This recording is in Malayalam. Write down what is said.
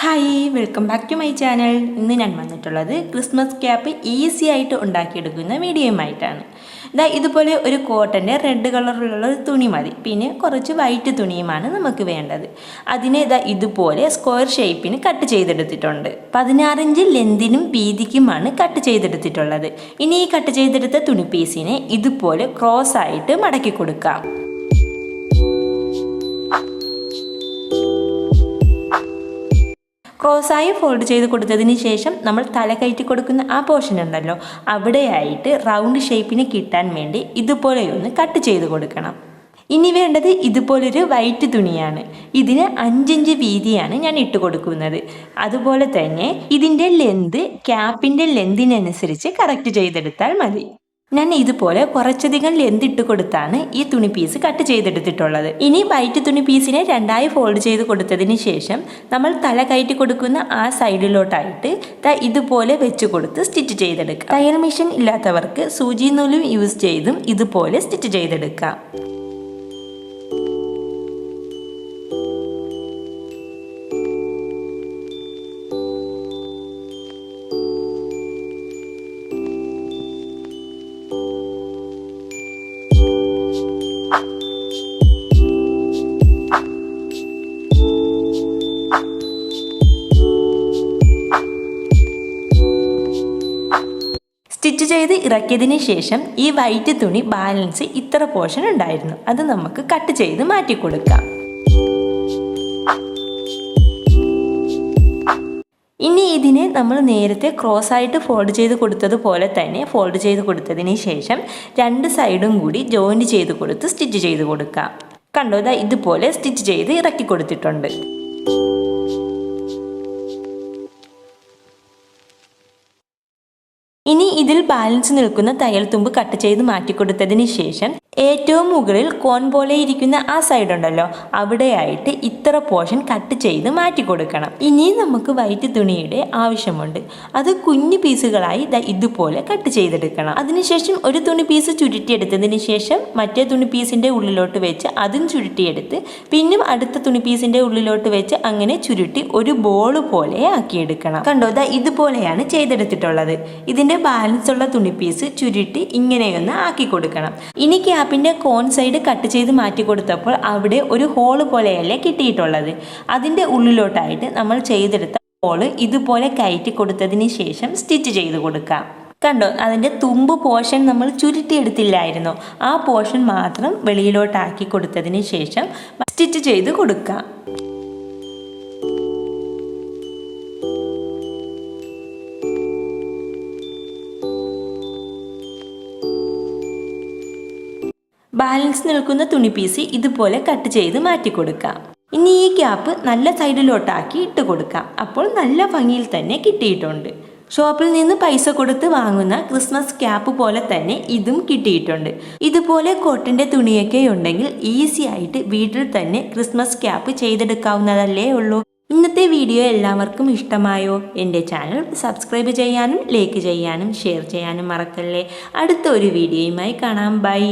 Hi welcome back to my channel ഇന്ന് ഞാൻ വന്നിട്ടുള്ളത് ക്രിസ്മസ് ക്യാപ്പ് ഈസി ആയിട്ട് ഉണ്ടാക്കിയെടുക്കുന്ന വീഡിയോയുമായിട്ടാണ് ഇതാ ഇതുപോലെ ഒരു കോട്ടന്റെ റെഡ് കളറിലുള്ള ഒരു തുണി മതി. പിന്നെ കുറച്ച് വൈറ്റ് തുണിയുമാണ് നമുക്ക് വേണ്ടത്. അതിനെ ഇതാ ഇതുപോലെ സ്ക്വയർ ഷേപ്പിന് കട്ട് ചെയ്തെടുത്തിട്ടുണ്ട്. പതിനാറിഞ്ച് ലെന്തിനും വീതിക്കുമാണ് കട്ട് ചെയ്തെടുത്തിട്ടുള്ളത്. ഇനി ഈ കട്ട് ചെയ്തെടുത്ത തുണി പീസിനെ ഇതുപോലെ ക്രോസ് ആയിട്ട് മടക്കി കൊടുക്കാം. ക്രോസായി ഫോൾഡ് ചെയ്ത് കൊടുത്തതിന് ശേഷം നമ്മൾ തല കയറ്റി കൊടുക്കുന്ന ആ പോർഷൻ ഉണ്ടല്ലോ അവിടെയായിട്ട് റൗണ്ട് ഷേപ്പിന് കിട്ടാൻ വേണ്ടി ഇതുപോലെയൊന്ന് കട്ട് ചെയ്ത് കൊടുക്കണം. ഇനി വേണ്ടത് ഇതുപോലൊരു വൈറ്റ് തുണിയാണ്. ഇതിന് അഞ്ചിഞ്ച് വീതിയാണ് ഞാൻ ഇട്ട് കൊടുക്കുന്നത്. അതുപോലെ തന്നെ ഇതിന്റെ ലെന്ത് ക്യാപ്പിന്റെ ലെന്തിനനുസരിച്ച് കറക്റ്റ് ചെയ്തെടുത്താൽ മതി. ഞാൻ ഇതുപോലെ കുറച്ചധികം ലെന്ത് ഇട്ട് കൊടുത്താണ് ഈ തുണി പീസ് കട്ട് ചെയ്തെടുത്തിട്ടുള്ളത്. ഇനി വൈറ്റ് തുണി പീസിനെ രണ്ടായി ഫോൾഡ് ചെയ്ത് കൊടുത്തതിന് ശേഷം നമ്മൾ തല കയറ്റി കൊടുക്കുന്ന ആ സൈഡിലോട്ടായിട്ട് ഇതുപോലെ വെച്ച് കൊടുത്ത് സ്റ്റിച്ച് ചെയ്തെടുക്കാം. തയ്യൽ മെഷീൻ ഇല്ലാത്തവർക്ക് സൂചി നൂലും യൂസ് ചെയ്തും ഇതുപോലെ സ്റ്റിച്ച് ചെയ്തെടുക്കാം. ചെയ്ത് ഇറക്കിയതിന് ശേഷം ഈ വൈറ്റ് തുണി ബാലൻസ് ഇത്ര പോർഷൻ ഉണ്ടായിരുന്നു. അത് നമുക്ക് കട്ട് ചെയ്ത് മാറ്റി കൊടുക്കാം. ഇനി ഇതിനെ നമ്മൾ നേരത്തെ ക്രോസ് ആയിട്ട് ഫോൾഡ് ചെയ്ത് കൊടുത്തതുപോലെ തന്നെ ഫോൾഡ് ചെയ്ത് കൊടുത്തതിന് ശേഷം രണ്ട് സൈഡും കൂടി ജോയിന്റ് ചെയ്ത് കൊടുത്ത് സ്റ്റിച്ച് ചെയ്ത് കൊടുക്കാം. കണ്ടോ ഇതാ ഇതുപോലെ സ്റ്റിച്ച് ചെയ്ത് ഇറക്കി കൊടുത്തിട്ടുണ്ട്. ഇനി ഇതിൽ ബാലൻസ് നിൽക്കുന്ന തയ്യൽ തുമ്പ് കട്ട് ചെയ്ത് മാറ്റിക്കൊടുത്തതിന് ശേഷം ഏറ്റവും മുകളിൽ കോൺ പോലെ ഇരിക്കുന്ന ആ സൈഡ് ഉണ്ടല്ലോ അവിടെയായിട്ട് ഇത്ര പോർഷൻ കട്ട് ചെയ്ത് മാറ്റി കൊടുക്കണം ഇനി നമുക്ക് വൈറ്റ് തുണിയുടെ ആവശ്യമുണ്ട്. അത് കുഞ്ഞു പീസുകളായി ഇതുപോലെ കട്ട് ചെയ്തെടുക്കണം. അതിനുശേഷം ഒരു തുണി പീസ് ചുരുട്ടിയെടുത്തതിന് ശേഷം മറ്റേ തുണി പീസിന്റെ ഉള്ളിലോട്ട് വെച്ച് അതും ചുരുട്ടിയെടുത്ത് പിന്നും അടുത്ത തുണി പീസിന്റെ ഉള്ളിലോട്ട് വെച്ച് അങ്ങനെ ചുരുട്ടി ഒരു ബോൾ പോലെ ആക്കിയെടുക്കണം. കണ്ടോ ദാ ഇതുപോലെയാണ് ചെയ്തെടുത്തിട്ടുള്ളത്. ഇതിന്റെ ബാലൻസ് ഉള്ള തുണി പീസ് ചുരുട്ടി ഇങ്ങനെയൊന്ന് ആക്കി കൊടുക്കണം. ഇനി ക്യാപ്പിന്റെ കോൺ സൈഡ് കട്ട് ചെയ്ത് മാറ്റി കൊടുത്തപ്പോൾ അവിടെ ഒരു ഹോൾ പോലെയല്ലേ കിട്ടിയിട്ടുള്ളത്. അതിന്റെ ഉള്ളിലോട്ടായിട്ട് നമ്മൾ ചെയ്തെടുത്ത ഹോൾ ഇതുപോലെ കയറ്റി കൊടുത്തതിന് ശേഷം സ്റ്റിച്ച് ചെയ്ത് കൊടുക്കാം. കണ്ടോ അതിന്റെ തുമ്പ് പോർഷൻ നമ്മൾ ചുരുട്ടിയെടുത്തില്ലായിരുന്നു. ആ പോർഷൻ മാത്രം വെളിയിലോട്ടാക്കി കൊടുത്തതിന് ശേഷം സ്റ്റിച്ച് ചെയ്ത് കൊടുക്കാം. ബാലൻസ് നിൽക്കുന്ന തുണി പീസ് ഇതുപോലെ കട്ട് ചെയ്ത് മാറ്റി കൊടുക്കാം. ഇനി ഈ ക്യാപ്പ് നല്ല സൈഡിലോട്ടാക്കി ഇട്ട് കൊടുക്കാം. അപ്പോൾ നല്ല ഭംഗിയിൽ തന്നെ കിട്ടിയിട്ടുണ്ട്. ഷോപ്പിൽ നിന്ന് പൈസ കൊടുത്ത് വാങ്ങുന്ന ക്രിസ്മസ് ക്യാപ്പ് പോലെ തന്നെ ഇതും കിട്ടിയിട്ടുണ്ട്. ഇതുപോലെ കോട്ടന്റെ തുണിയൊക്കെ ഉണ്ടെങ്കിൽ ഈസി ആയിട്ട് വീട്ടിൽ തന്നെ ക്രിസ്മസ് ക്യാപ്പ് ചെയ്തെടുക്കാവുന്നതല്ലേ ഉള്ളൂ. ഇന്നത്തെ വീഡിയോ എല്ലാവർക്കും ഇഷ്ടമായോ? എന്റെ ചാനൽ സബ്സ്ക്രൈബ് ചെയ്യാനും ലൈക്ക് ചെയ്യാനും ഷെയർ ചെയ്യാനും മറക്കല്ലേ? അടുത്ത ഒരു വീഡിയോയുമായി കാണാം. ബൈ.